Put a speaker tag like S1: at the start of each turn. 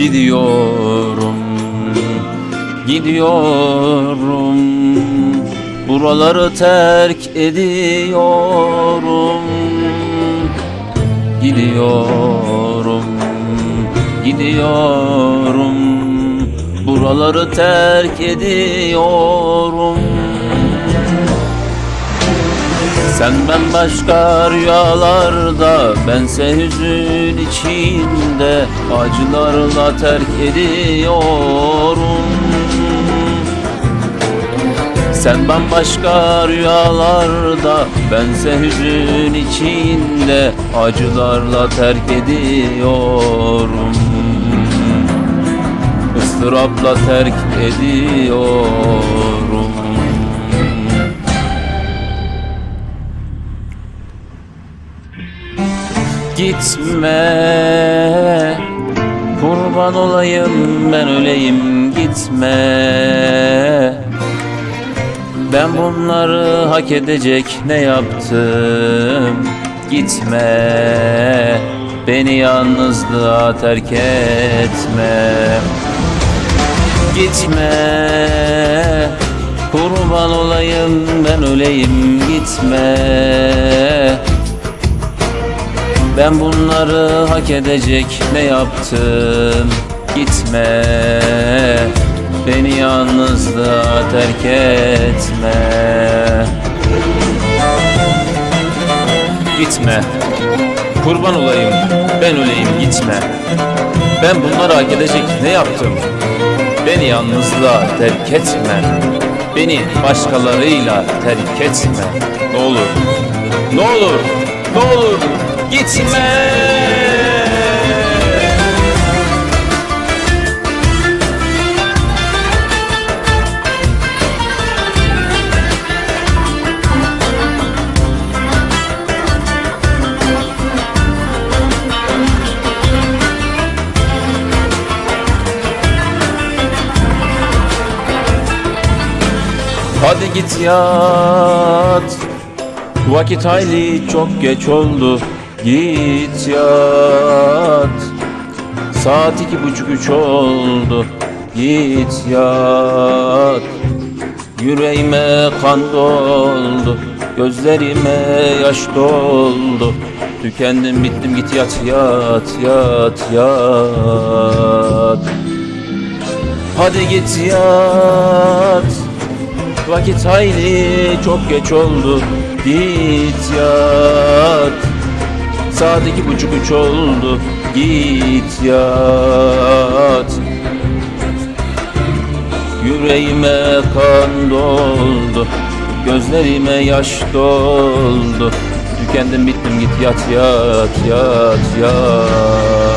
S1: Gidiyorum Gidiyorum. Buraları terk ediyorum Gidiyorum Gidiyorum. Buraları terk ediyorum sen ben başka rüyalarda Bense hüzün içinde Acılarla terk ediyorum. Sen ben başka rüyalarda Bense hüzün içinde Acılarla terk ediyorum. Istırapla terk ediyorum Gitme. Kurban olayım ben öleyim. Gitme. Ben bunları hak edecek ne yaptım? Gitme. Beni yalnızlığa terk etme. Gitme. Kurban olayım ben öleyim. Gitme ben bunları hak edecek ne yaptım? Gitme. Beni yalnızlığa terk etme. Gitme. Kurban olayım ben öleyim gitme. Ben bunları hak edecek ne yaptım? Beni yalnızlığa terk etme. Beni başkalarıyla terk etme. Ne olur. Ne olur. Ne olur Gitme. Hadi git yat. Vakit hayli çok geç oldu Git yat. Saat iki buçuk üç oldu. Git yat. Yüreğime kan doldu. Gözlerime yaş doldu. Tükendim bittim git yat yat yat yat. Hadi git yat. Vakit hayli çok geç oldu. Git yat Saat iki buçuk üç oldu. Git yat. Yüreğime kan doldu. Gözlerime yaş doldu. Tükendim bittim git yat yat yat yat